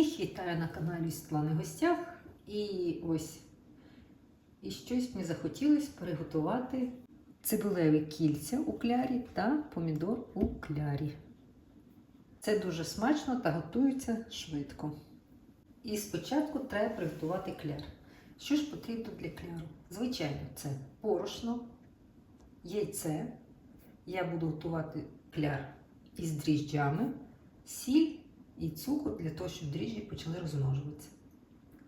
Всіх вітаю на каналі Світлани Гостях. І ось і щось мені захотілося приготувати цибулеві кільця у клярі та помідор у клярі. Це дуже смачно та готується швидко. І спочатку треба приготувати кляр. Що ж потрібно для кляру? Звичайно, це порошно, яйце. Я буду готувати кляр із дріжджами, сіль і цукор для того, щоб дріжджі почали розмножуватися.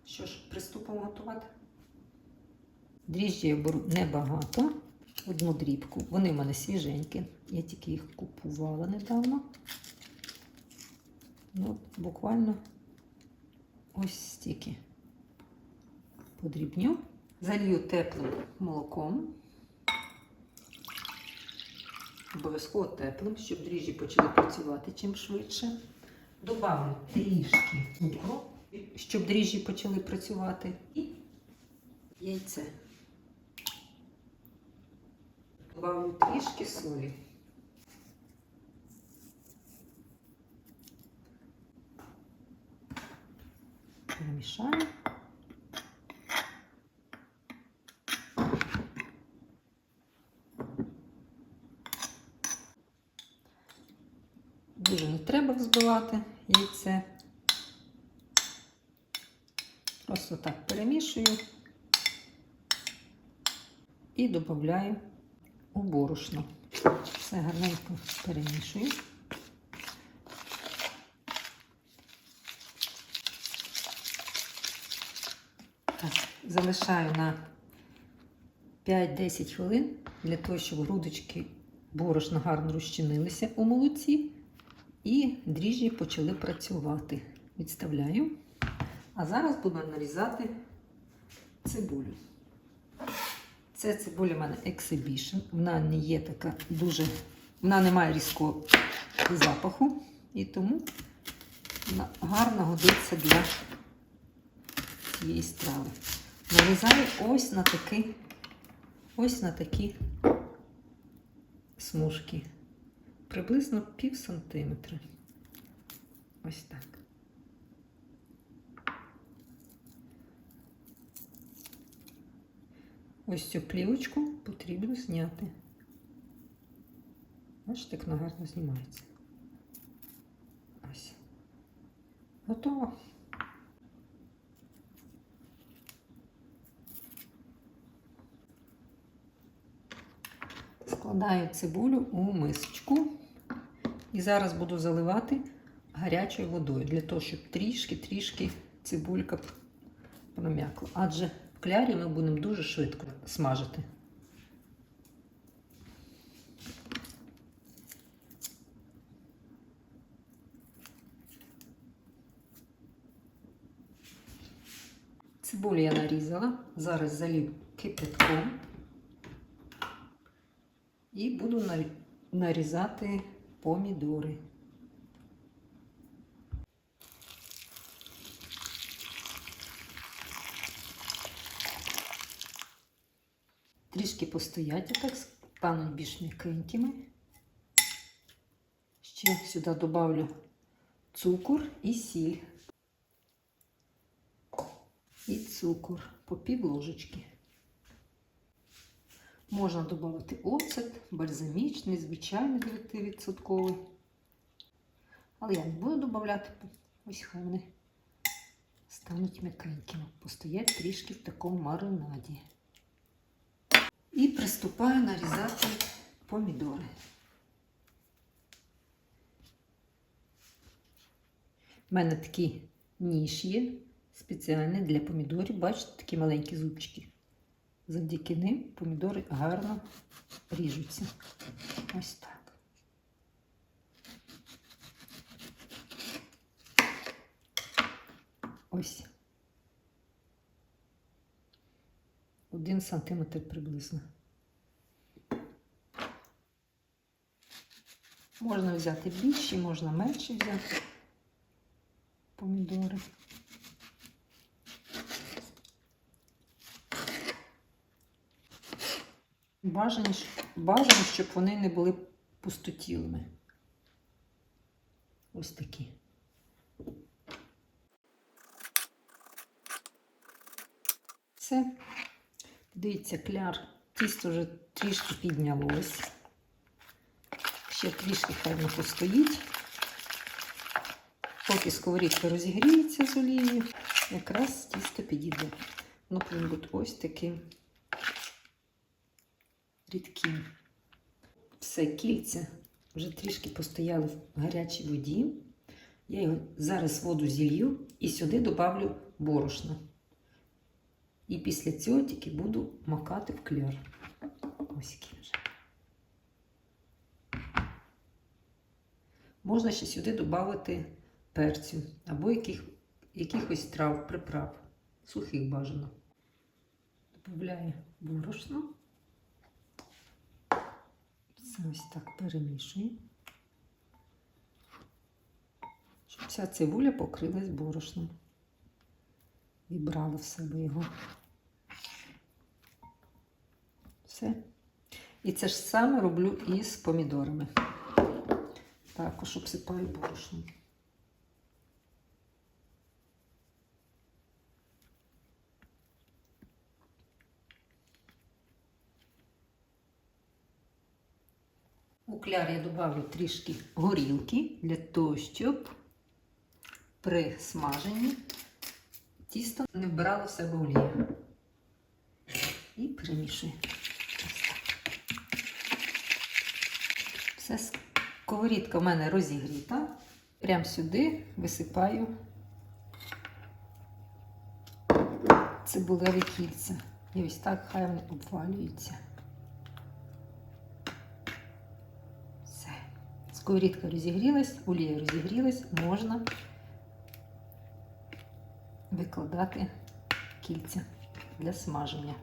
Що ж, приступимо готувати. Дріжджі я беру небагато, одну дрібку. Вони в мене свіженькі. Я тільки їх купувала недавно. Ну, буквально ось стільки подрібню. Залью теплим молоком. Обов'язково теплим, щоб дріжджі почали працювати чим швидше. Добавлю трішки цукру, щоб дріжджі почали працювати. І яйце. Добавлю трішки солі. Перемішаю. Дуже не треба взбивати яйце. Просто так перемішую і додаю у борошно. Все гарненько перемішую. Так, залишаю на 5-10 хвилин для того, щоб грудочки борошна гарно розчинилися у молоці і дріжджі почали працювати. Відставляю. А зараз буду нарізати цибулю. Це цибуля в мене Exhibition. Вона не є така дуже, вона не має різкого запаху, і тому вона гарно годиться для цієї страви. Нарізаю ось на такі, ось на такі смужки. Приблизно пів сантиметра. Ось так. Ось цю плівочку потрібно зняти. Бачите, як вона гарно знімається. Ось. Готово. Складаю цибулю у мисочку і зараз буду заливати гарячою водою для того, щоб трішки-трішки цибулька пром'якла. Адже в клярі ми будемо дуже швидко смажити. Цибулю я нарізала, зараз залив кипятком і буду нарізати помідори. Трішки постоять, так стануть більш м'якенькими. Ще сюди додавлю цукор і сіль. І цукор по пів ложечки. Можна додати оцет, бальзамічний, звичайний 9%. Але я не буду додавати, ось хай вони стануть м'якенькими. Постоять трішки в такому маринаді. І приступаю нарізати помідори. У мене такий ніж є спеціальний для помідорів. Бачите, такі маленькі зубчики. Завдяки ним помідори гарно ріжуться. Ось так. Ось. Один сантиметр приблизно. Можна взяти більші, можна менші взяти помідори. Бажано, бажано, щоб вони не були пустотілими. Ось такі. Все. Дивіться, кляр, тісто вже трішки піднялось. Ще трішки певно постоїть. Поки сковорідка розігріється з олією, якраз тісто підійде. Ну, Воно буде ось таким рідким. Все, кільця вже трішки постояли в гарячій воді. Я його зараз воду зілью і сюди добавлю борошна. І після цього тільки буду макати в кляр. Ось який вже. Можна ще сюди додати перцю або яких, якихось трав, приправ, сухих бажано. Добавляю борошно. Все ось так перемішую. Щоб вся цибуля покрилась борошном. І брала в себе його. Все. І це ж саме роблю і з помідорами. Також обсипаю борошном. У я добавлю трішки горілки для того, щоб при смаженні тісто не вбирало в себе олію. І перемішую. Все, сковорідка в мене розігріта. Прямо сюди висипаю цибулеві кільця. І ось так хай вони обвалюються. Все. Сковорідка розігрілась, олія розігрілась, можна викладати кільця для смаження.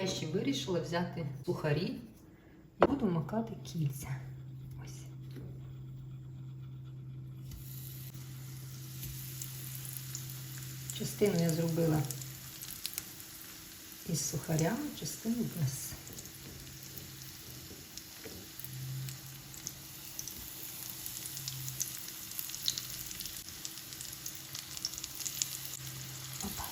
Я ще вирішила взяти сухарі і буду макати кільця. Частину я зробила із сухарями, частину без. Опа.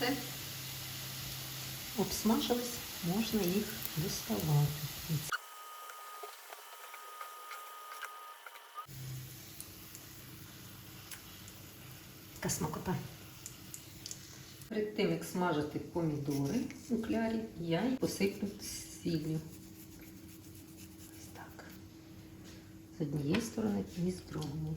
Все. Обсмажились, можна їх доставати. Така. Перед тим, як смажити помідори у клярі, я їх посиплю сіллю. Ось так. З однієї сторони і з другої.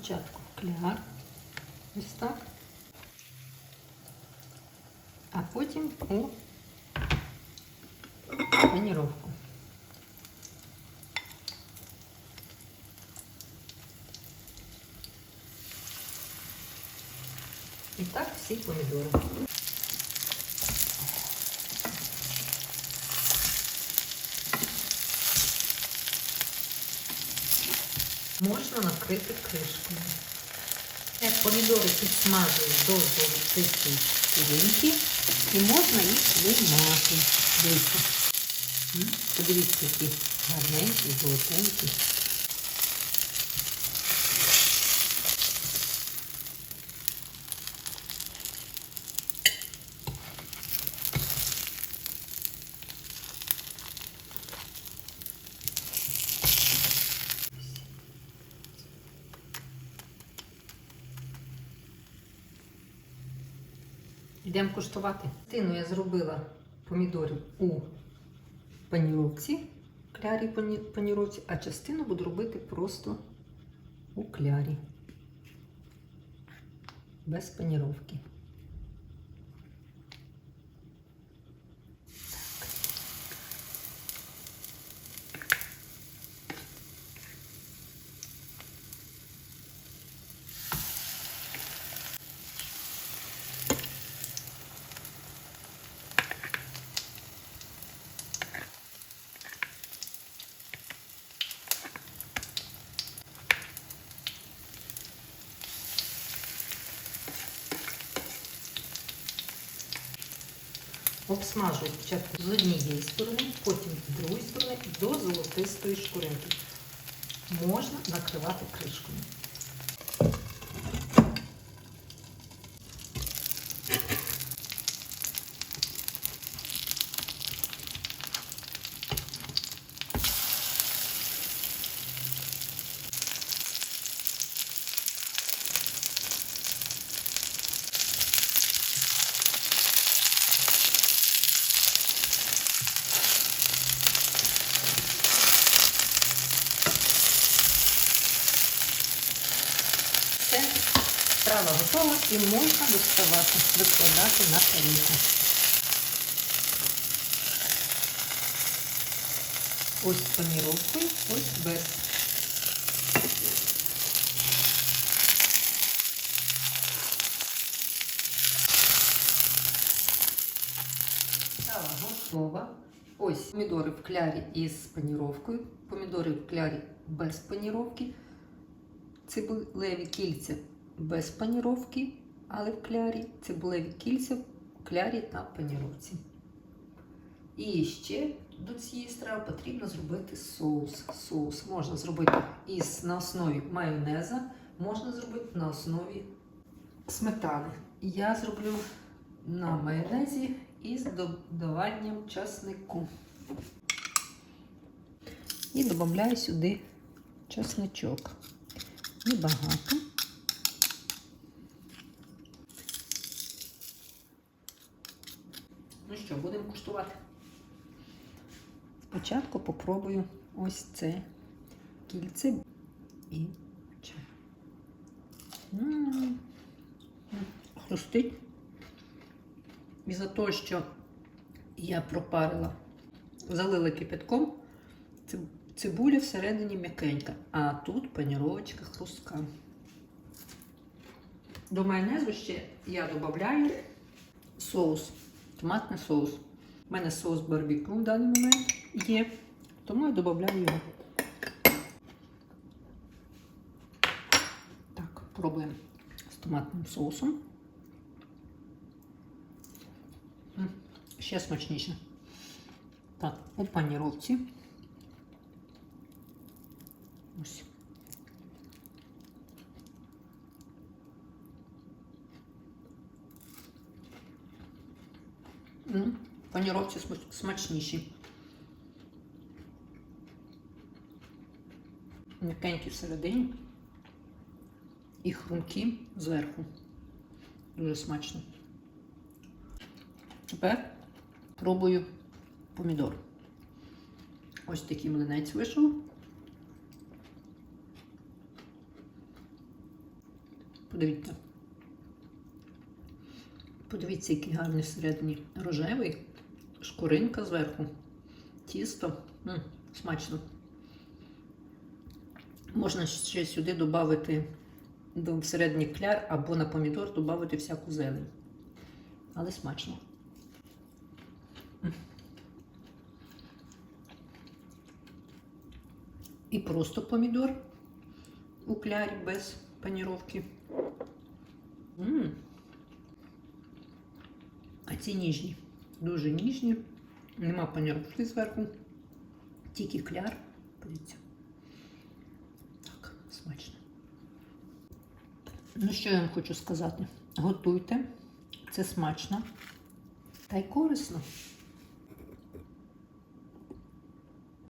Спочатку в кляр, ось так, а потім у паніровку. І так всі помідори. Можна накрити кришкою. Як помідори підсмажують до золотистої шкіринки і можна їх виймати. Дивіться. Подивіться, які гарненькі, золотенькі. Йдемо куштувати. Тину я зробила помідорів у паніровці, клярі паніровці, а частину буду робити просто у клярі. Без паніровки. Обсмажую спочатку з однієї сторони, потім з другої сторони до золотистої шкуринки. Можна накривати кришкою. Все, страва готова і можна доставати, викладати на тарілку. Ось з паніровкою, ось без. Страва готова. Ось помідори в клярі із паніровкою, помідори в клярі без паніровки, цибулеві кільця без паніровки, але в клярі, цибулеві кільця в клярі та паніровці. І ще до цієї страви потрібно зробити соус. Соус можна зробити із, на основі майонеза, можна зробити на основі сметани. Я зроблю на майонезі із додаванням часнику. І додаю сюди часничок. Небагато. Ну що, будемо куштувати. Спочатку попробую ось це кільце і чай. Хрустить. І за те, що я пропарила, залила кипятком, цибуля всередині м'якенька, а тут паніровочка хрустка. До майонезу ще я додаю соус, томатний соус. У мене соус барбекю в даний момент є, тому я додаю його. Так, пробуємо з томатним соусом. Ще смачніше. Так, у паніровці. Ось. Паніровці смачніші. М'якенькі всередині і хрумкі зверху. Дуже смачно. Тепер пробую помідор. Ось такий млинець вийшов. Подивіться. Подивіться, який гарний всередині рожевий, шкуринка зверху, тісто. М, смачно. Можна ще сюди додати до всередині кляр або на помідор додати всяку зелень. Але смачно. І просто помідор у клярі без паніровки. М. А ці ніжні, дуже ніжні, нема панірушки зверху, тільки кляр. Подивіться. Так, смачно. Ну, що я вам хочу сказати? Готуйте, це смачно та й корисно.